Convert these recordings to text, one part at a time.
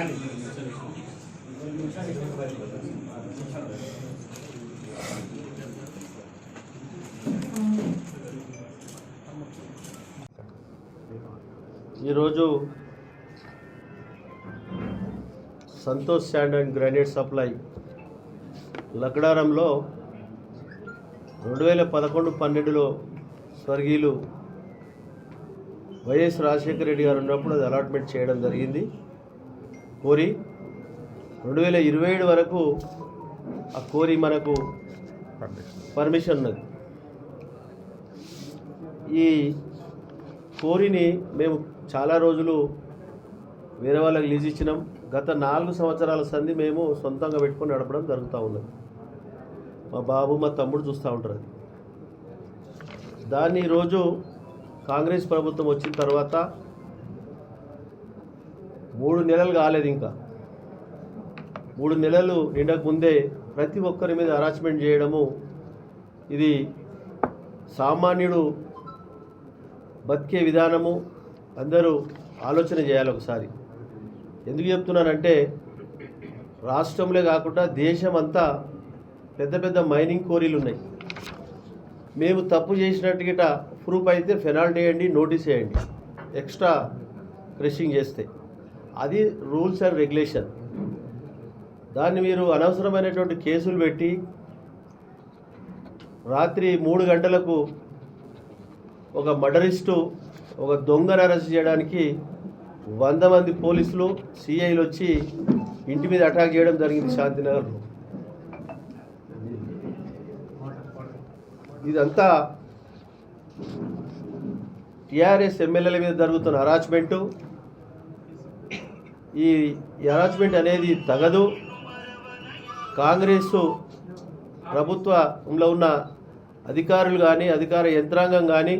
ఈరోజు Santosh sand and granite supply లక్డారంలో రెండు వేల పదకొండు పన్నెండులో స్వర్గీయులు వైఎస్ రాజశేఖర రెడ్డి గారు ఉన్నప్పుడు అది అలాట్మెంట్ చేయడం జరిగింది. కోరి రెండు వేల ఇరవై ఏడు వరకు ఆ కోరి మనకు పర్మిషన్ ఉన్నది. ఈ కోరిని మేము చాలా రోజులు వేరే వాళ్ళకి లీజ్ ఇచ్చినాం. గత నాలుగు సంవత్సరాల సంధి మేము సొంతంగా పెట్టుకొని నడపడం జరుగుతూ ఉన్నది. మా బాబు మా తమ్ముడు చూస్తూ ఉంటారు అది. దాన్ని ఈరోజు కాంగ్రెస్ ప్రభుత్వం వచ్చిన తర్వాత మూడు నెలలు కాలేదు ఇంకా. మూడు నెలలు నిండక ముందే ప్రతి ఒక్కరి మీద హరాస్మెంట్ చేయడము ఇది సామాన్యుడు బతికే విధానము. అందరూ ఆలోచన చేయాలి ఒకసారి. ఎందుకు చెప్తున్నానంటే రాష్ట్రంలో కాకుండా దేశం అంతా పెద్ద పెద్ద మైనింగ్ కోరీలు ఉన్నాయి. మేము తప్పు చేసినట్టు గిట ప్రూఫ్ అయితే ఫెనాల్టీ వేయండి నోటీస్ వేయండి. ఎక్స్ట్రా క్రషింగ్ చేస్తే. అది రూల్స్ అండ్ రెగ్యులేషన్. దాన్ని మీరు అనవసరమైనటువంటి కేసులు పెట్టి రాత్రి మూడు గంటలకు ఒక మర్డరిస్టు ఒక దొంగను అరెస్ట్ చేయడానికి వంద మంది పోలీసులు సిఐలు వచ్చి ఇంటి మీద అటాక్ చేయడం జరిగింది శాంతినగర్లో. ఇదంతా టిఆర్ఎస్ ఎమ్మెల్యేల మీద జరుగుతున్న హరాచ్మెంటు ఈ హరాచ్మెంట్ అనేది తగదు. కాంగ్రెస్ ప్రభుత్వంలో ఉన్న అధికారులు కానీ అధికార యంత్రాంగం కానీ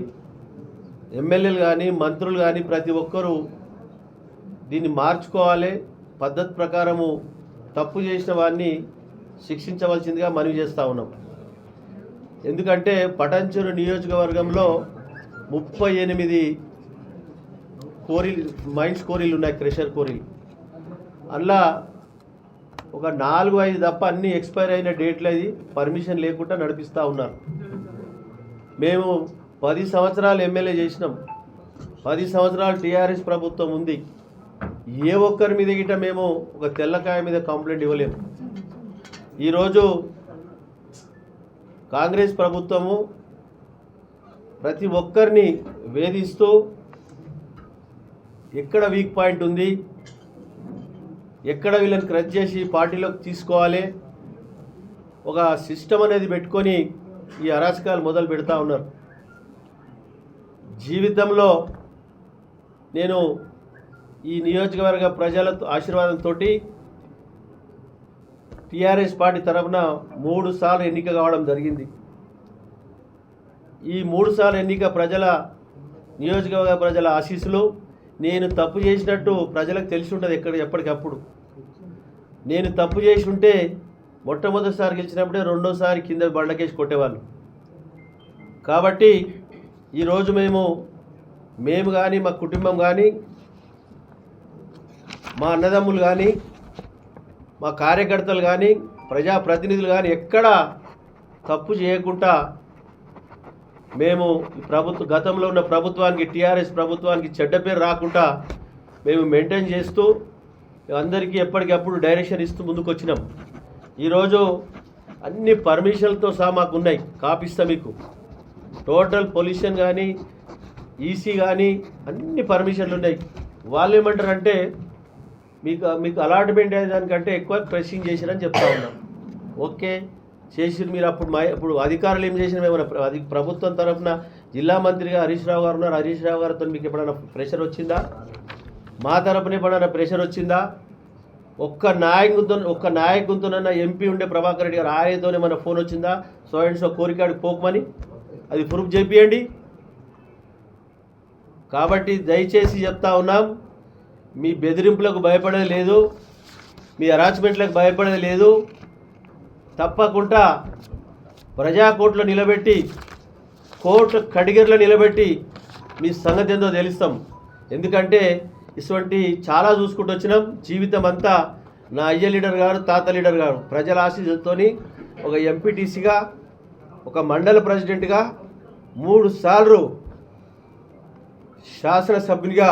ఎమ్మెల్యేలు కానీ మంత్రులు కానీ ప్రతి ఒక్కరూ దీన్ని మార్చుకోవాలి. పద్ధతి ప్రకారము తప్పు చేసిన వారిని శిక్షించవలసిందిగా మనవి చేస్తూ ఉన్నాం. ఎందుకంటే పటంచెరు నియోజకవర్గంలో ముప్పై ఎనిమిది కోరీలు మైన్స్ కోరీలు ఉన్నాయి క్రెషర్ కోరీలు అందులో ఒక నాలుగు ఐదు తప్ప అన్ని ఎక్స్పైర్ అయిన డేట్లు అది పర్మిషన్ లేకుండా నడిపిస్తూ ఉన్నారు. మేము పది సంవత్సరాలు ఎమ్మెల్యే చేసినాం. పది సంవత్సరాలు టీఆర్ఎస్ ప్రభుత్వం ఉంది. ఏ ఒక్కరి మీద గిట మేము ఒక తెల్లకాయ మీద కంప్లైంట్ ఇవ్వలేము. ఈరోజు కాంగ్రెస్ ప్రభుత్వము ప్రతి ఒక్కరిని వేధిస్తూ ఎక్కడ వీక్ పాయింట్ ఉంది? ఎక్కడ వీళ్ళని క్రష్ చేసి పార్టీలోకి తీసుకోవాలి? ఒక సిస్టమ్ అనేది పెట్టుకొని ఈ అరాచకాలు మొదలు పెడతా ఉన్నారు. జీవితంలో నేను ఈ నియోజకవర్గ ప్రజల ఆశీర్వాదంతో టీఆర్ఎస్ పార్టీ తరఫున మూడు సార్లు ఎన్నిక కావడం జరిగింది. ఈ మూడు సార్లు ఎన్నిక ప్రజల నియోజకవర్గ ప్రజల ఆశీస్సులు నేను తప్పు చేసినట్టు ప్రజలకు తెలిసి ఉంటుంది ఎక్కడ ఎప్పటికప్పుడు. నేను తప్పు చేసి ఉంటే మొట్టమొదటిసారి గెలిచినప్పుడే రెండోసారి కింద బండకేసి కొట్టేవాళ్ళు. కాబట్టి ఈరోజు మేము మేము కానీ మా కుటుంబం కానీ మా అన్నదమ్ములు కానీ మా కార్యకర్తలు కానీ ప్రజాప్రతినిధులు కానీ ఎక్కడ తప్పు చేయకుండా మేము ఈ ప్రభుత్వ గతంలో ఉన్న ప్రభుత్వానికి టీఆర్ఎస్ ప్రభుత్వానికి చెడ్డ పేరు రాకుండా మేము మెయింటైన్ చేస్తూ అందరికీ ఎప్పటికప్పుడు డైరెక్షన్ ఇస్తూ ముందుకు వచ్చినాం ఈరోజు అన్ని పర్మిషన్లతో సహా మాకు ఉన్నాయి. కాపిస్తా మీకు. టోటల్ పొల్యూషన్ కానీ ఈసీ కానీ అన్ని పర్మిషన్లు ఉన్నాయి. వాళ్ళు ఏమంటారంటే మీకు మీకు అలాట్మెంట్ అయ్యేదానికంటే ఎక్కువ ప్రెషింగ్ చేశారని చెప్తా ఉన్నాం. ఓకే. చేసి మీరు అప్పుడు మా ఇప్పుడు అధికారులు ఏం చేసిన ఏమైనా ప్ర- అది ప్రభుత్వం తరఫున జిల్లా మంత్రిగా హరీష్ రావు గారు ఉన్నారు. హరీష్ రావు గారితో మీకు ఎప్పుడైనా ప్రెషర్ వచ్చిందా? మా తరపున ఎప్పుడైనా ప్రెషర్ వచ్చిందా? ఒక్క నాయకుతో ఒక్క నాయకుతోనన్నా ఎంపీ ఉండే ప్రభాకర్ రెడ్డి గారు ఆయనతోనే మన ఫోన్ వచ్చిందా? సో అండ్ సో కోరికాడికి పోకమని? అది ప్రూఫ్ చేపియండి. కాబట్టి దయచేసి చెప్తా ఉన్నాం. మీ బెదిరింపులకు భయపడేది లేదు. మీ అరాచ్మెంట్లకు భయపడేది లేదు. తప్పకుండా ప్రజాకోర్టులో నిలబెట్టి కోర్టు కడిగర్లో నిలబెట్టి మీ సంగతి ఏందో తెలుస్తాం. ఎందుకంటే ఇటువంటి చాలా చూసుకుంటూ వచ్చినాం. జీవితం అంతా నా అయ్య లీడర్ గారు తాత లీడర్ గారు ప్రజల ఆశీస్సుతోని ఒక ఎంపీటీసీగా ఒక మండల ప్రెసిడెంట్గా మూడు సార్లు శాసనసభ్యునిగా